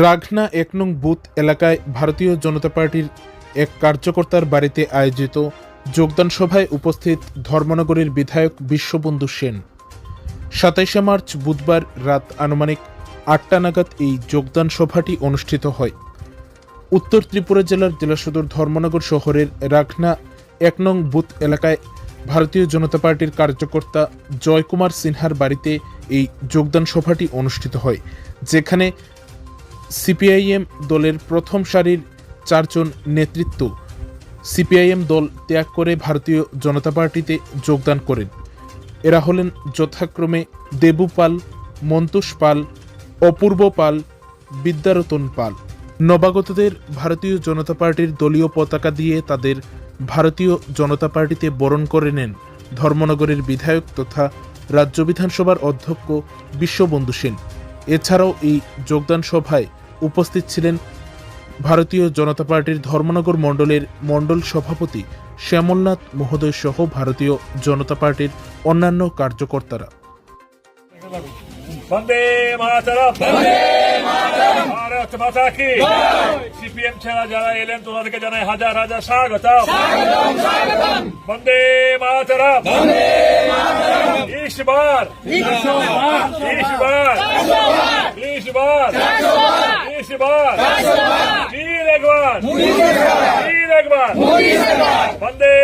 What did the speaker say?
রাঘনা এক নং বুথ এলাকায় ভারতীয় জনতা পার্টির এক কার্যকর্তার বাড়িতে আয়োজিত যোগদান সভায় উপস্থিত ধর্মনগরের বিধায়ক বিশ্ববন্ধু সেন। সাতাইশে মার্চ বুধবার রাত আনুমানিক আটটা নাগাদ এই যোগদান সভাটি অনুষ্ঠিত হয়। উত্তর ত্রিপুরা জেলার জেলা সদর ধর্মনগর শহরের রাঘনা এক নং বুথ এলাকায় ভারতীয় জনতা পার্টির কার্যকর্তা জয়কুমার সিনহার বাড়িতে এই যোগদান সভাটি অনুষ্ঠিত হয়, যেখানে সিপিআইএম দলের প্রথম সারির চারজন নেতৃত্ব সিপিআইএম দল ত্যাগ করে ভারতীয় জনতা পার্টিতে যোগদান করেন। এরা হলেন যথাক্রমে দেবু পাল, মন্তুষ পাল, অপূর্ব পাল, বিদ্যারতন পাল। নবাগতদের ভারতীয় জনতা পার্টির দলীয় পতাকা দিয়ে তাদের ভারতীয় জনতা পার্টিতে বরণ করে নেন ধর্মনগরের বিধায়ক তথা রাজ্য বিধানসভার অধ্যক্ষ বিশ্ববন্ধু সেন। এছাড়াও এই যোগদান সভায় উপস্থিত ছিলেন ভারতীয় জনতা পার্টির ধর্মনগর মণ্ডলের মণ্ডল সভাপতি শ্যামলনাথ মহোদয় সহ ভারতীয় জনতা পার্টির অন্যান্য কার্যকর্তারা। বন্দে মাতারম। ভারত মাতা কি সিপিএম ছেড়া যারা এলেন তোমাদেরকে জানাই হাজার হাজার স্বাগত বন্দে মাতারম। ইসবার ইসবার ইসবার सरकार जी रघवान जी रघवान वंदे